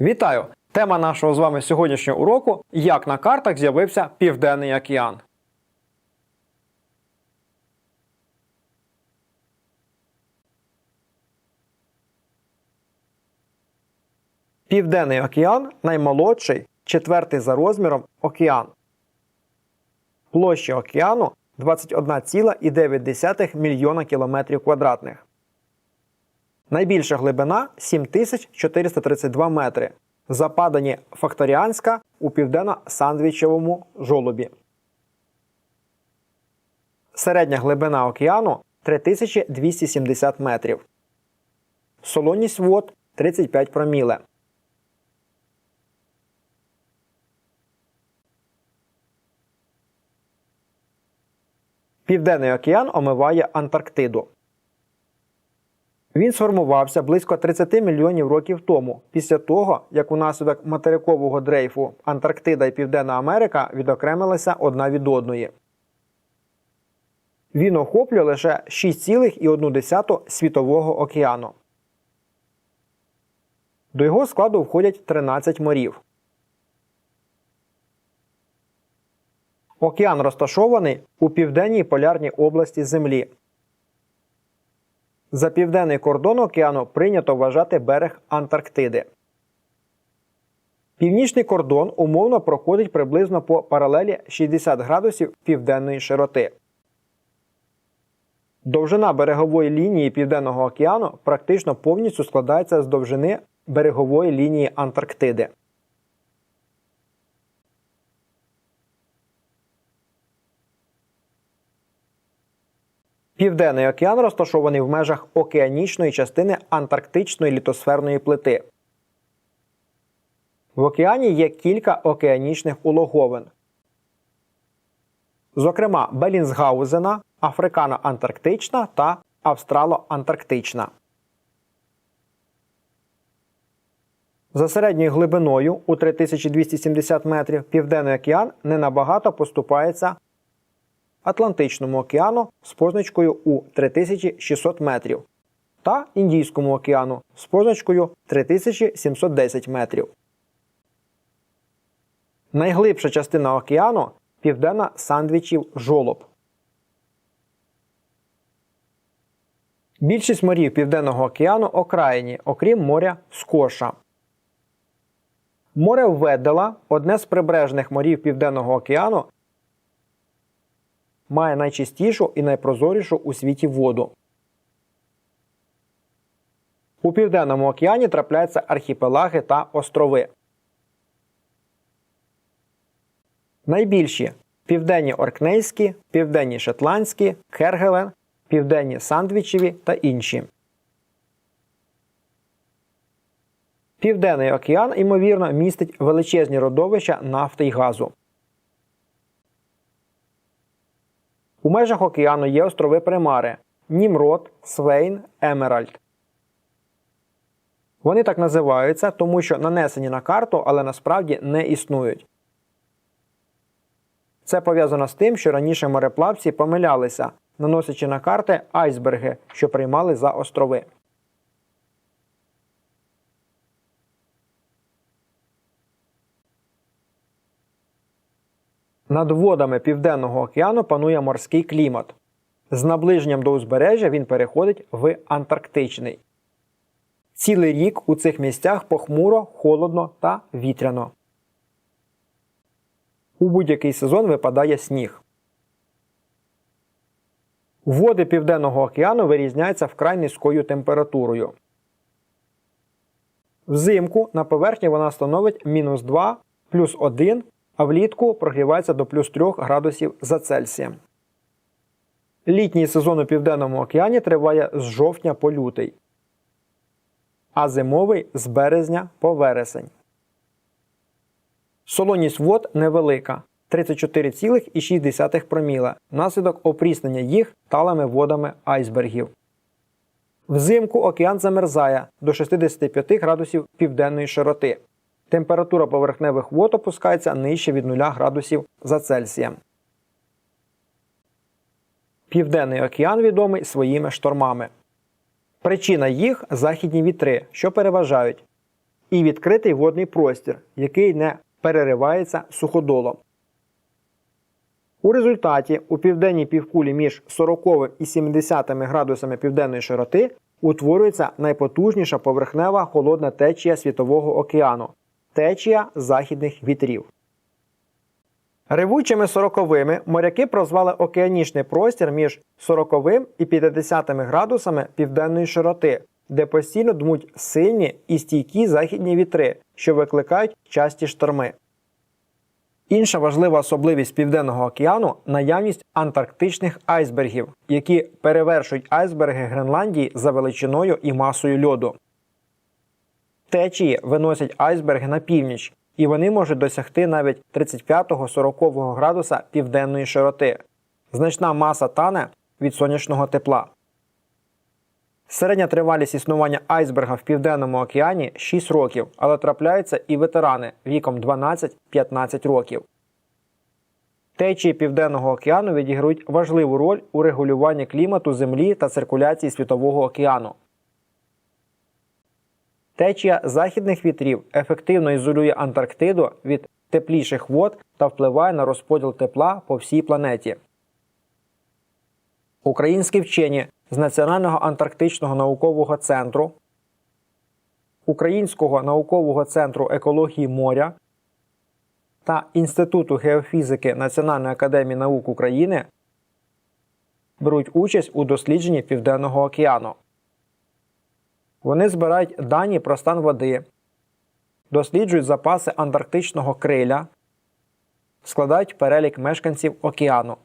Вітаю! Тема нашого з вами сьогоднішнього уроку як на картах з'явився Південний океан. Південний океан наймолодший, четвертий за розміром океан. Площа океану 21,9 мільйона кілометрів квадратних. Найбільша глибина 7432 метри. Западані Факторіанська у південно-сандвічевому жолобі. Середня глибина океану 3270 метрів. Солоність вод 35 проміле. Південний океан омиває Антарктиду. Він сформувався близько 30 мільйонів років тому, після того, як унаслідок материкового дрейфу Антарктида і Південна Америка відокремилися одна від одної. Він охоплює лише 6,1 світового океану. До його складу входять 13 морів. Океан розташований у південній полярній області Землі. За південний кордон океану прийнято вважати берег Антарктиди. Північний кордон умовно проходить приблизно по паралелі 60 градусів південної широти. Довжина берегової лінії Південного океану практично повністю складається з довжини берегової лінії Антарктиди. Південний океан розташований в межах океанічної частини Антарктичної літосферної плити. В океані є кілька океанічних улоговин. Зокрема, Белінсгаузена, Африкано-Антарктична та Австрало-Антарктична. За середньою глибиною у 3270 метрів Південний океан не набагато поступається Атлантичному океану з позначкою у 3600 метрів та Індійському океану з позначкою 3710 метрів. Найглибша частина океану південна сандвічів жолоб. Більшість морів Південного океану окраїні, окрім моря Скоша. Море Веддела – одне з прибережних морів Південного океану, має найчистішу і найпрозорішу у світі воду. У Південному океані трапляються архіпелаги та острови. Найбільші південні Оркнейські, південні Шотландські, Кергелен, південні Сандвічеві та інші. Південний океан, ймовірно, містить величезні родовища нафти й газу. У межах океану є острови Примари Німрод, Свейн, Емеральд. Вони так називаються, тому що нанесені на карту, але насправді не існують. Це пов'язано з тим, що раніше мореплавці помилялися, наносячи на карти айсберги, що приймали за острови. Над водами Південного океану панує морський клімат. З наближенням до узбережжя він переходить в Антарктичний. Цілий рік у цих місцях похмуро, холодно та вітряно. У будь-який сезон випадає сніг. Води Південного океану вирізняються вкрай низькою температурою. Взимку на поверхні вона становить мінус 2 плюс 1 а влітку прогрівається до плюс 3 градусів за Цельсієм. Літній сезон у Південному океані триває з жовтня по лютий, а зимовий з березня по вересень. Солоність вод невелика 34,6 проміла внаслідок опріснення їх талими водами айсбергів. Взимку океан замерзає до 65 градусів південної широти. Температура поверхневих вод опускається нижче від 0 градусів за Цельсієм. Південний океан відомий своїми штормами. Причина їх західні вітри, що переважають. і відкритий водний простір, який не переривається суходолом. У результаті у південній півкулі між 40 і 70 градусами південної широти утворюється найпотужніша поверхнева холодна течія Світового океану течія західних вітрів. Ревучими сороковими моряки прозвали океанічний простір між 40 і 50 градусами південної широти, де постійно дмуть сильні і стійкі західні вітри, що викликають часті шторми. Інша важлива особливість Південного океану наявність антарктичних айсбергів, які перевершують айсберги Гренландії за величиною і масою льоду. Течії виносять айсберги на північ, і вони можуть досягти навіть 35-40 градуса південної широти. Значна маса тане від сонячного тепла. Середня тривалість існування айсберга в Південному океані 6 років, але трапляються і ветерани віком 12-15 років. Течії Південного океану відіграють важливу роль у регулюванні клімату Землі та циркуляції Світового океану. Течія західних вітрів ефективно ізолює Антарктиду від тепліших вод та впливає на розподіл тепла по всій планеті. Українські вчені з Національного антарктичного наукового центру, Українського наукового центру екології моря та Інституту геофізики Національної академії наук України беруть участь у дослідженні Південного океану. Вони збирають дані про стан води, досліджують запаси антарктичного криля, складають перелік мешканців океану.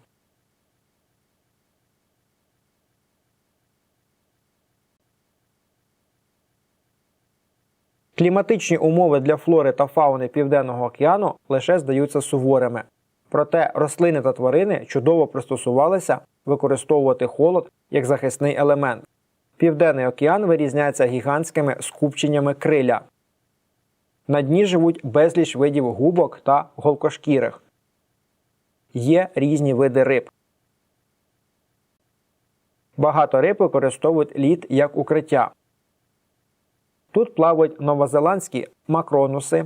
Кліматичні умови для флори та фауни Південного океану лише здаються суворими. Проте рослини та тварини чудово пристосувалися використовувати холод як захисний елемент. Південний океан вирізняється гігантськими скупченнями криля. На дні живуть безліч видів губок та голкошкірих. Є різні види риб. Багато риб використовують лід як укриття. Тут плавають новозеландські макронуси,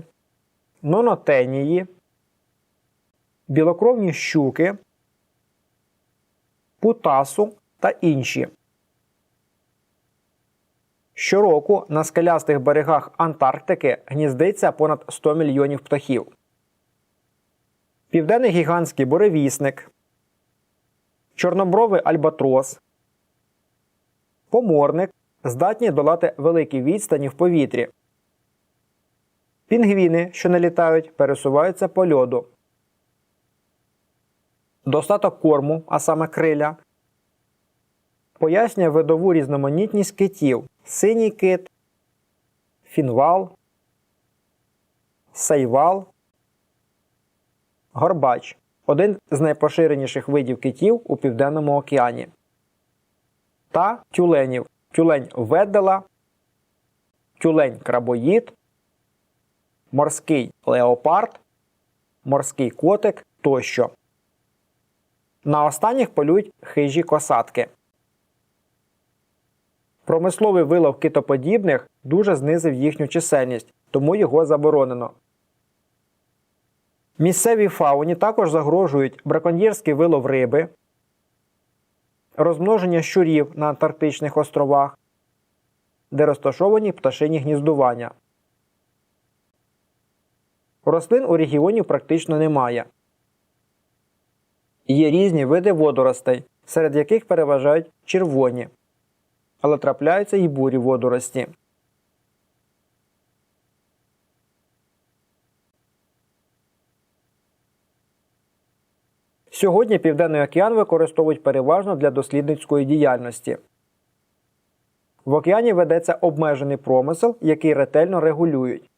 нонотенії, білокровні щуки, путасу та інші. Щороку на скелястих берегах Антарктики гніздиться понад 100 мільйонів птахів. Південний гігантський буревісник, чорнобровий альбатрос, поморник здатні долати великі відстані в повітрі. Пінгвіни, що не літають, пересуваються по льоду. Достаток корму, а саме криля, пояснює видову різноманітність китів синій кит, фінвал, сейвал, горбач один з найпоширеніших видів китів у Південному океані. Та тюленів тюлень ведела, тюлень крабоїд, морський леопард, морський котик тощо. На останніх полюють хижі косатки. Промисловий вилов китоподібних дуже знизив їхню чисельність, тому його заборонено. Місцевій фауні також загрожують браконьєрський вилов риби, розмноження щурів на Антарктичних островах, де розташовані пташині гніздування. Рослин у регіоні практично немає. Є різні види водоростей, серед яких переважають червоні, але трапляються й бурі водорості. Сьогодні Південний океан використовують переважно для дослідницької діяльності. В океані ведеться обмежений промисел, який ретельно регулюють.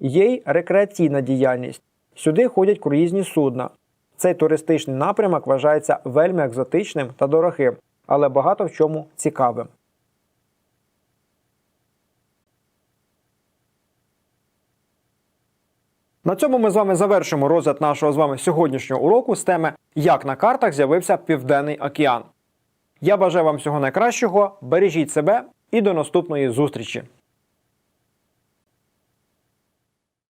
Є й рекреаційна діяльність. Сюди ходять круїзні судна. Цей туристичний напрямок вважається вельми екзотичним та дорогим, але багато в чому цікавим. На цьому ми з вами завершимо розгляд нашого з вами сьогоднішнього уроку з теми Як на картах з'явився Південний океан. Я бажаю вам всього найкращого, бережіть себе і до наступної зустрічі!